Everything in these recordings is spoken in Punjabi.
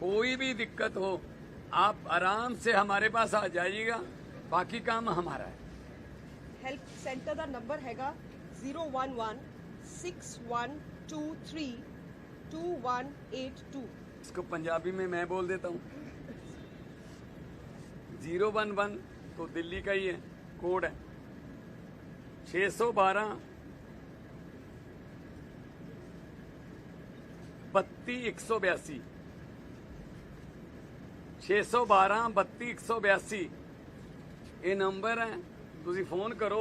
कोई भी दिक्कत हो आप आराम से हमारे पास आ जाइएगा। बाकी काम हमारा है। हेल्प सेंटर का नंबर हैगा zero one one six one two three two one eight two. इसको पंजाबी में मैं बोल देता हूँ। ज़ीरो वन वन तो दिल्ली का ही है कोड है। छः सौ बारह बत्तीस एक सौ बयासी। 612 32182 ਇਹ ਨੰਬਰ ਹੈ ਤੁਸੀਂ ਫੋਨ ਕਰੋ।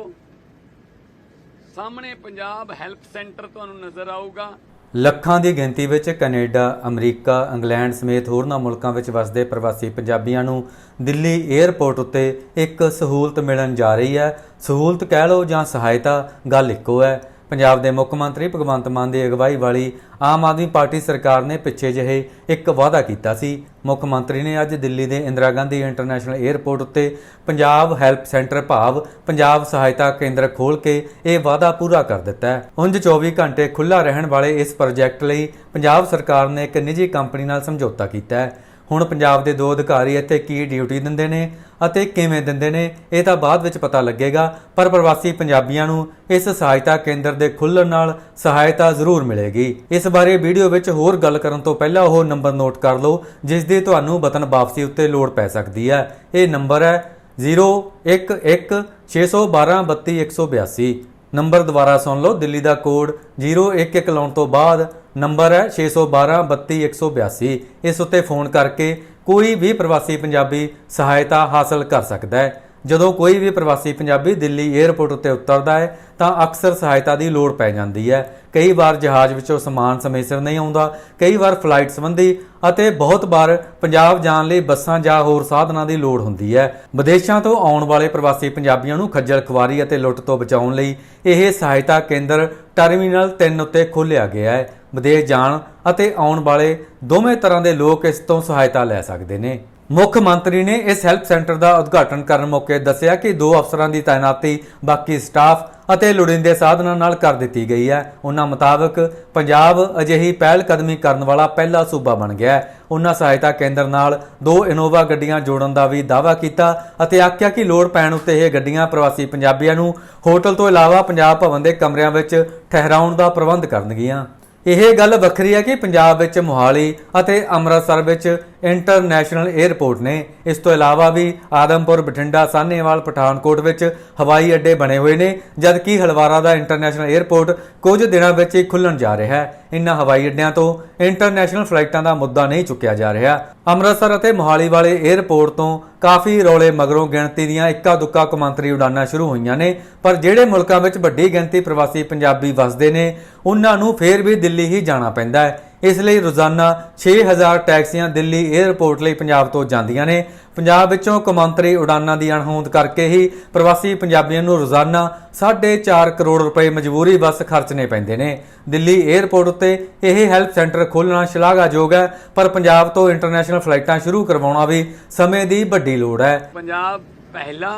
ਸਾਹਮਣੇ ਪੰਜਾਬ ਹੈਲਪ ਸੈਂਟਰ ਤੁਹਾਨੂੰ ਨਜ਼ਰ ਆਊਗਾ। ਲੱਖਾਂ ਦੀ ਗਿਣਤੀ ਵਿੱਚ ਕੈਨੇਡਾ, ਅਮਰੀਕਾ, ਇੰਗਲੈਂਡ ਸਮੇਤ ਹੋਰਨਾਂ ਮੁਲਕਾਂ ਵਿੱਚ ਵਸਦੇ ਪ੍ਰਵਾਸੀ ਪੰਜਾਬੀਆਂ ਨੂੰ ਦਿੱਲੀ 에ਅਰਪੋਰਟ ਉੱਤੇ ਇੱਕ ਸਹੂਲਤ ਮਿਲਣ ਜਾ ਰਹੀ ਹੈ। ਸਹੂਲਤ ਕਹਿ ਲਓ ਜਾਂ ਸਹਾਇਤਾ ਗੱਲ ਇੱਕੋ ਹੈ। ਪੰਜਾਬ ਦੇ ਮੁੱਖ ਮੰਤਰੀ ਭਗਵੰਤ ਮਾਨ ਦੀ ਅਗਵਾਈ ਵਾਲੀ ਆਮ ਆਦਮੀ ਪਾਰਟੀ ਸਰਕਾਰ ਨੇ ਪਿੱਛੇ ਜਿਹੇ ਇੱਕ ਵਾਅਦਾ ਕੀਤਾ ਸੀ। ਮੁੱਖ ਮੰਤਰੀ ਨੇ ਅੱਜ ਦਿੱਲੀ ਦੇ ਇੰਦਰਾ ਗਾਂਧੀ ਇੰਟਰਨੈਸ਼ਨਲ 에ਅਰਪੋਰਟ ਉੱਤੇ ਪੰਜਾਬ ਹੈਲਪ ਸੈਂਟਰ ਭਾਵ ਪੰਜਾਬ ਸਹਾਇਤਾ ਕੇਂਦਰ ਖੋਲ੍ਹ ਕੇ ਇਹ ਵਾਅਦਾ ਪੂਰਾ ਕਰ ਦਿੱਤਾ ਹੈ। ਉਂਝ 24 ਘੰਟੇ ਖੁੱਲਾ ਰਹਿਣ ਵਾਲੇ ਇਸ ਪ੍ਰੋਜੈਕਟ ਲਈ ਪੰਜਾਬ ਸਰਕਾਰ ਨੇ ਇੱਕ ਨਿੱਜੀ ਕੰਪਨੀ ਨਾਲ ਸਮਝੌਤਾ ਕੀਤਾ ਹੈ। ਹੁਣ ਪੰਜਾਬ ਦੇ ਦੋ ਅਧਿਕਾਰੀ ਇੱਥੇ ਕੀ ਡਿਊਟੀ ਦਿੰਦੇ ਨੇ ਅਤੇ ਕਿਵੇਂ ਦਿੰਦੇ ਨੇ, ਇਹ ਤਾਂ ਬਾਅਦ ਵਿੱਚ ਪਤਾ ਲੱਗੇਗਾ, ਪਰ ਪ੍ਰਵਾਸੀ ਪੰਜਾਬੀਆਂ ਨੂੰ ਇਸ ਸਹਾਇਤਾ ਕੇਂਦਰ ਦੇ ਖੁੱਲ੍ਹਣ ਨਾਲ ਸਹਾਇਤਾ ਜ਼ਰੂਰ ਮਿਲੇਗੀ। ਇਸ ਬਾਰੇ ਵੀਡੀਓ ਵਿੱਚ ਹੋਰ ਗੱਲ ਕਰਨ ਤੋਂ ਪਹਿਲਾਂ ਉਹ ਨੰਬਰ ਨੋਟ ਕਰ ਲਓ, ਜਿਸ ਦੀ ਤੁਹਾਨੂੰ ਬਟਨ ਵਾਪਸੀ ਉੱਤੇ ਲੋੜ ਪੈ ਸਕਦੀ ਹੈ। ਇਹ ਨੰਬਰ ਹੈ 0116123182 ਨੰਬਰ ਦੁਬਾਰਾ ਸੁਣ ਲਓ, ਦਿੱਲੀ ਦਾ ਕੋਡ 011 ਲਾਉਣ ਤੋਂ ਬਾਅਦ ਨੰਬਰ ਹੈ 612323182 ਇਸ ਉੱਤੇ ਫੋਨ ਕਰਕੇ ਕੋਈ ਵੀ ਪ੍ਰਵਾਸੀ ਪੰਜਾਬੀ ਸਹਾਇਤਾ ਹਾਸਲ ਕਰ ਸਕਦਾ ਹੈ। ਜਦੋਂ ਕੋਈ ਵੀ ਪ੍ਰਵਾਸੀ ਪੰਜਾਬੀ ਦਿੱਲੀ 에ਅਰਪੋਰਟ ਉੱਤੇ ਉਤਰਦਾ ਹੈ, ਤਾਂ ਅਕਸਰ ਸਹਾਇਤਾ ਦੀ ਲੋੜ ਪੈ ਜਾਂਦੀ ਹੈ। ਕਈ ਵਾਰ ਜਹਾਜ਼ ਵਿੱਚੋਂ ਸਮਾਨ ਸਮੇਂ ਸਿਰ ਨਹੀਂ ਆਉਂਦਾ, ਕਈ ਵਾਰ ਫਲਾਈਟ ਸੰਬੰਧੀ ਅਤੇ ਬਹੁਤ ਵਾਰ ਪੰਜਾਬ ਜਾਣ ਲਈ ਬੱਸਾਂ ਜਾਂ ਹੋਰ ਸਾਧਨਾਂ ਦੀ ਲੋੜ ਹੁੰਦੀ ਹੈ। ਵਿਦੇਸ਼ਾਂ ਤੋਂ ਆਉਣ ਵਾਲੇ ਪ੍ਰਵਾਸੀ ਪੰਜਾਬੀਆਂ ਨੂੰ ਖੱਜਲ ਖੁਆਰੀ ਅਤੇ ਲੁੱਟ ਤੋਂ ਬਚਾਉਣ ਲਈ ਇਹ ਸਹਾਇਤਾ ਕੇਂਦਰ ਟਰਮੀਨਲ 3 ਉੱਤੇ ਖੋਲ੍ਹਿਆ ਗਿਆ ਹੈ। ਵਿਦੇਸ਼ ਜਾਣ ਅਤੇ ਆਉਣ ਵਾਲੇ ਦੋਵੇਂ ਤਰ੍ਹਾਂ ਦੇ ਲੋਕ ਇਸ ਤੋਂ ਸਹਾਇਤਾ ਲੈ ਸਕਦੇ ਨੇ। ਮੁੱਖ ਮੰਤਰੀ ਨੇ ਇਸ ਹੈਲਪ ਸੈਂਟਰ ਦਾ ਉਦਘਾਟਨ ਕਰਨ ਮੌਕੇ ਦੱਸਿਆ ਕਿ ਦੋ ਅਫਸਰਾਂ ਦੀ ਤਾਇਨਾਤੀ ਬਾਕੀ ਸਟਾਫ ਅਤੇ ਲੋੜੀਂਦੇ ਸਾਧਨਾਂ ਨਾਲ ਕਰ ਦਿੱਤੀ ਗਈ ਹੈ। ਉਹਨਾਂ ਮੁਤਾਬਕ ਪੰਜਾਬ ਅਜਿਹੀ ਪਹਿਲ ਕਦਮੀ ਕਰਨ ਵਾਲਾ ਪਹਿਲਾ ਸੂਬਾ ਬਣ ਗਿਆ ਹੈ। ਉਹਨਾਂ ਸਹਾਇਤਾ ਕੇਂਦਰ ਨਾਲ ਦੋ ਇਨੋਵਾ ਗੱਡੀਆਂ ਜੋੜਨ ਦਾ ਵੀ ਦਾਅਵਾ ਕੀਤਾ ਅਤੇ ਆਖਿਆ ਕਿ ਲੋੜ ਪੈਣ ਉੱਤੇ ਇਹ ਗੱਡੀਆਂ ਪ੍ਰਵਾਸੀ ਪੰਜਾਬੀਆਂ ਨੂੰ ਹੋਟਲ ਤੋਂ ਇਲਾਵਾ ਪੰਜਾਬ ਭਵਨ ਦੇ ਕਮਰਿਆਂ ਵਿੱਚ ਠਹਿਰਾਉਣ ਦਾ ਪ੍ਰਬੰਧ ਕਰਨਗੀਆਂ। ਇਹ ਗੱਲ ਵੱਖਰੀ ਹੈ ਕਿ ਪੰਜਾਬ ਵਿੱਚ ਮੋਹਾਲੀ ਅਤੇ ਅੰਮ੍ਰਿਤਸਰ ਵਿੱਚ ਇੰਟਰਨੈਸ਼ਨਲ 에ਅਰਪੋਰਟ ਨੇ। ਇਸ ਤੋਂ ਇਲਾਵਾ ਵੀ ਆਦਮਪੁਰ, ਬਠਿੰਡਾ, ਸਾਹਨੇਵਾਲ, ਪਠਾਨਕੋਟ ਵਿੱਚ ਹਵਾਈ ਅੱਡੇ ਬਣੇ ਹੋਏ ਨੇ, ਜਦਕਿ ਹਲਵਾਰਾ ਦਾ ਇੰਟਰਨੈਸ਼ਨਲ 에ਅਰਪੋਰਟ ਕੁਝ ਦਿਨਾਂ ਵਿੱਚ ਹੀ ਖੁੱਲਣ ਜਾ ਰਿਹਾ ਹੈ। ਇਨ੍ਹਾਂ ਹਵਾਈ ਅੱਡਿਆਂ ਤੋਂ ਇੰਟਰਨੈਸ਼ਨਲ ਫਲਾਈਟਾਂ ਦਾ ਮੁੱਦਾ ਨਹੀਂ ਚੁੱਕਿਆ ਜਾ ਰਿਹਾ। ਅੰਮ੍ਰਿਤਸਰ ਅਤੇ ਮੋਹਾਲੀ ਵਾਲੇ 에ਅਰਪੋਰਟ ਤੋਂ ਕਾਫੀ ਰੌਲੇ ਮਗਰੋਂ ਗਿਣਤੀ ਦੀਆਂ ਇੱਕਾ ਦੁੱਕਾ ਕੌਮਾਂਤਰੀ ਉਡਾਨਾਂ ਸ਼ੁਰੂ ਹੋਈਆਂ ਨੇ, ਪਰ ਜਿਹੜੇ ਮੁਲਕਾਂ ਵਿੱਚ ਵੱਡੀ ਗਿਣਤੀ ਪ੍ਰਵਾਸੀ ਪੰਜਾਬੀ ਵੱਸਦੇ ਨੇ ਉਹਨਾਂ ਨੂੰ ਫੇਰ ਵੀ ਦਿੱਲੀ ਹੀ ਜਾਣਾ ਪੈਂਦਾ ਹੈ। ਇਸ ਲਈ ਰੋਜ਼ਾਨਾ 6000 ਟੈਕਸੀਆਂ ਦਿੱਲੀ 에ਅਰਪੋਰਟ ਲਈ ਪੰਜਾਬ ਤੋਂ ਜਾਂਦੀਆਂ ਨੇ। ਪੰਜਾਬ ਵਿੱਚੋਂ ਕਮਾਂਤਰੀ ਉਡਾਨਾਂ ਦੀ ਅਣਹੋਂਦ ਕਰਕੇ ਹੀ ਪ੍ਰਵਾਸੀ ਪੰਜਾਬੀਆਂ ਨੂੰ ਰੋਜ਼ਾਨਾ 4.5 ਕਰੋੜ ਰੁਪਏ ਮਜਬੂਰੀ ਬੱਸ ਖਰਚਣੇ ਪੈਂਦੇ ਨੇ। ਦਿੱਲੀ 에ਅਰਪੋਰਟ ਉੱਤੇ ਇਹ ਹੈਲਪ ਸੈਂਟਰ ਖੋਲਣਾ ਸ਼ਲਾਘਾਯੋਗ ਹੈ, ਪਰ ਪੰਜਾਬ ਤੋਂ ਇੰਟਰਨੈਸ਼ਨਲ ਫਲਾਈਟਾਂ ਸ਼ੁਰੂ ਕਰਵਾਉਣਾ ਵੀ ਸਮੇਂ ਦੀ ਵੱਡੀ ਲੋੜ ਹੈ। ਪੰਜਾਬ ਪਹਿਲਾ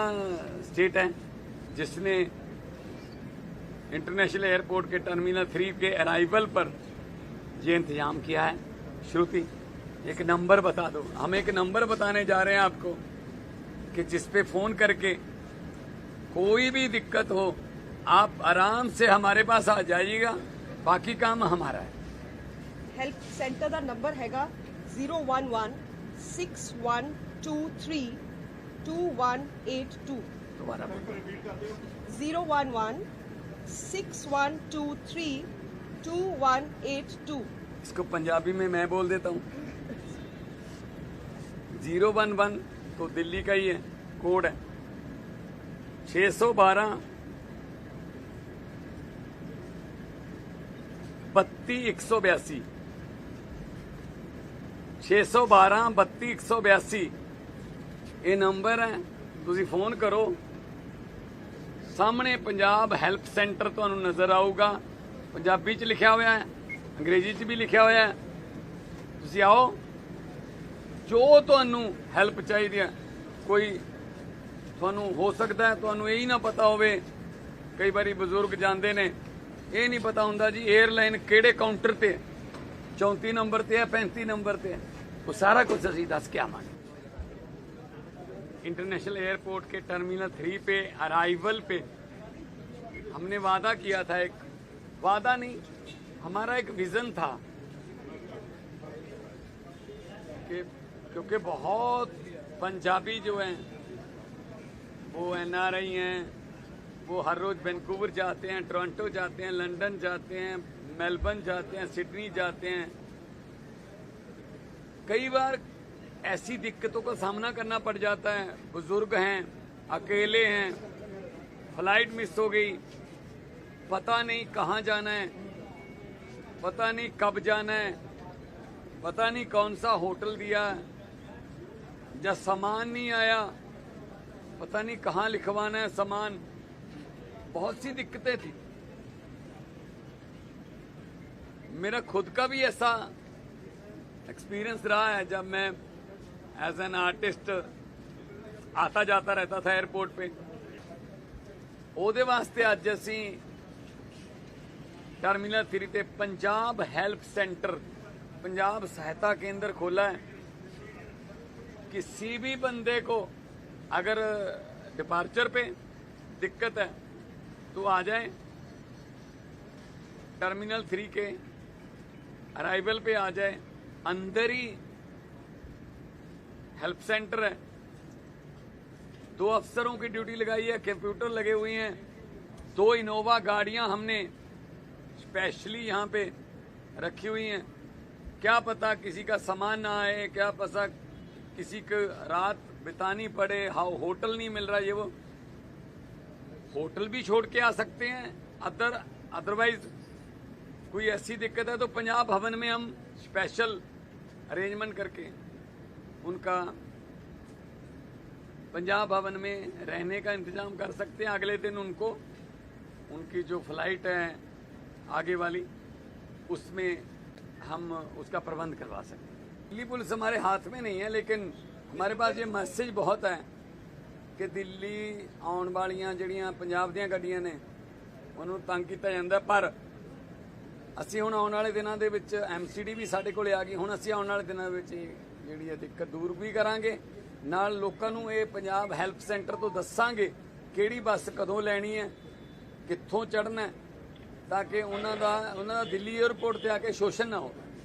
स्टेट है जिसने इंटरनेशनल एयरपोर्ट के टर्मिनल थ्री के अराइवल पर ये इंतज़ाम किया है। श्रुति एक नंबर बता दो। हम एक नंबर बताने जा रहे हैं आपको कि जिस पे फ़ोन करके कोई भी दिक्कत हो आप आराम से हमारे पास आ जाइएगा। बाकी काम हमारा है। हेल्प सेंटर का नंबर हैगा zero one one six one two three two one eight two. दोबारा zero one one six one two three 2182 इसको पंजाबी में मैं बोल देता हूँ जीरो वन वन तो दिल्ली का ही है कोड है छः सौ बारह बत्ती एक सौ बयासी छः सौ बारह ਬੱਤੀ 182 ਇਹ ਨੰਬਰ ਹੈ ਤੁਸੀਂ ਫੋਨ ਕਰੋ ਸਾਹਮਣੇ ਪੰਜਾਬ ਹੈਲਪ ਸੈਂਟਰ ਤੁਹਾਨੂੰ ਨਜ਼ਰ ਆਊਗਾ ਪੰਜਾਬੀ 'ਚ ਲਿਖਿਆ ਹੋਇਆ ਹੈ, ਅੰਗਰੇਜ਼ੀ 'ਚ ਵੀ ਲਿਖਿਆ ਹੋਇਆ ਹੈ। ਤੁਸੀਂ ਆਓ, ਜੋ ਤੁਹਾਨੂੰ ਹੈਲਪ ਚਾਹੀਦੀ ਹੈ, ਕੋਈ ਤੁਹਾਨੂੰ ਹੋ ਸਕਦਾ ਤੁਹਾਨੂੰ ਇਹ ਹੀ ਨਾ ਪਤਾ ਹੋਵੇ, ਕਈ ਵਾਰੀ ਬਜ਼ੁਰਗ ਜਾਂਦੇ ਨੇ, ਇਹ ਨਹੀਂ ਪਤਾ ਹੁੰਦਾ ਜੀ 에ਅਰਲਾਈਨ ਕਿਹੜੇ ਕਾਊਂਟਰ ਤੇ ਹੈ 34 ਨੰਬਰ ਤੇ ਹੈ 35 ਨੰਬਰ ਤੇ ਹੈ, ਉਹ ਸਾਰਾ ਕੁਝ ਅਸੀਂ ਦੱਸ ਕੇ ਆਵਾਂਗੇ। इंटरनेशनल एयरपोर्ट के टर्मिनल थ्री पे अराइवल पे हमने वादा किया था एक वादा नहीं, हमारा एक विजन था कि क्योंकि बहुत पंजाबी जो हैं, वो एनआरआई हैं, वो हर रोज वैंकूवर जाते हैं टोरंटो जाते हैं लंदन जाते हैं मेलबर्न जाते हैं सिडनी जाते हैं। कई बार ऐसी दिक्कतों का सामना करना पड़ जाता है। बुज़ुर्ग हैं, अकेले हैं, फ़्लाइट मिस हो गई पता नहीं कहाँ जाना है पता नहीं कब जाना है पता नहीं कौन सा होटल दिया है या सामान नहीं आया पता नहीं कहाँ लिखवाना है सामान बहुत सी दिक्कतें थी मेरा खुद का भी ऐसा एक्सपीरियंस रहा है जब मैं एज एन आर्टिस्ट आता जाता रहता था एयरपोर्ट पे ਉਹਦੇ ਵਾਸਤੇ ਅੱਜ ਅਸੀਂ टर्मीनल थ्री से पंजाब हेल्प सेंटर, पंजाब सहायता केंद्र खोला है। किसी भी बंदे को अगर डिपार्चर पे दिक्कत है तो आ जाए। टर्मिनल थ्री के अराइवल पे आ जाए। अंदर ही हेल्प सेंटर है। दो अफसरों की ड्यूटी लगाई है, कंप्यूटर लगे हुए हैं। दो इनोवा गाड़ियाँ हमने स्पेशली यहाँ पे रखी हुई हैं। क्या पता किसी का सामान ना आए, क्या पता किसी को रात बितानी पड़े, हाउ होटल नहीं मिल रहा ये वो। होटल भी छोड़ के आ सकते हैं, अदर अदरवाइज़ कोई ऐसी दिक्कत है तो पंजाब भवन में हम स्पेशल अरेंजमेंट करके उनका पंजाब भवन में रहने का इंतज़ाम कर सकते हैं। अगले दिन उनको, उनकी जो फ़्लाइट है आगे वाली उसमें हम उसका प्रबंध करवा सकते हैं दिल्ली पुलिस हमारे हाथ में नहीं है लेकिन हमारे पास ये मैसेज बहुत है ਕਿ ਦਿੱਲੀ ਆਉਣ ਵਾਲੀਆਂ ਜਿਹੜੀਆਂ ਪੰਜਾਬ ਦੀਆਂ ਗੱਡੀਆਂ ਨੇ ਉਹਨੂੰ ਤੰਗ ਕੀਤਾ ਜਾਂਦਾ ਪਰ ਅਸੀਂ ਹੁਣ ਆਉਣ ਵਾਲੇ ਦਿਨਾਂ ਦੇ ਵਿੱਚ ਐਮਸੀਡੀ ਵੀ ਸਾਡੇ ਕੋਲੇ ਆ ਗਈ ਹੁਣ ਅਸੀਂ ਆਉਣ ਵਾਲੇ ਦਿਨਾਂ ਵਿੱਚ ਇਹ ਜਿਹੜੀ ਹੈ ਦਿੱਕਤ ਦੂਰ ਵੀ ਕਰਾਂਗੇ ਨਾਲ ਲੋਕਾਂ ਨੂੰ ਇਹ ਪੰਜਾਬ ਹੈਲਪ ਸੈਂਟਰ ਤੋਂ ਦੱਸਾਂਗੇ ਕਿਹੜੀ ਬੱਸ ਕਦੋਂ ਲੈਣੀ ਹੈ ਕਿੱਥੋਂ ਚੜ੍ਹਨਾ ਹੈ ਤਾਂ ਕਿ ਉਹਨਾਂ ਦਾ ਉਹਨਾਂ ਦਾ ਦਿੱਲੀ 에ਅਰਪੋਰਟ ਤੇ ਆ ਕੇ ਸ਼ੋਸ਼ਣ ਨਾ ਹੋਵੇ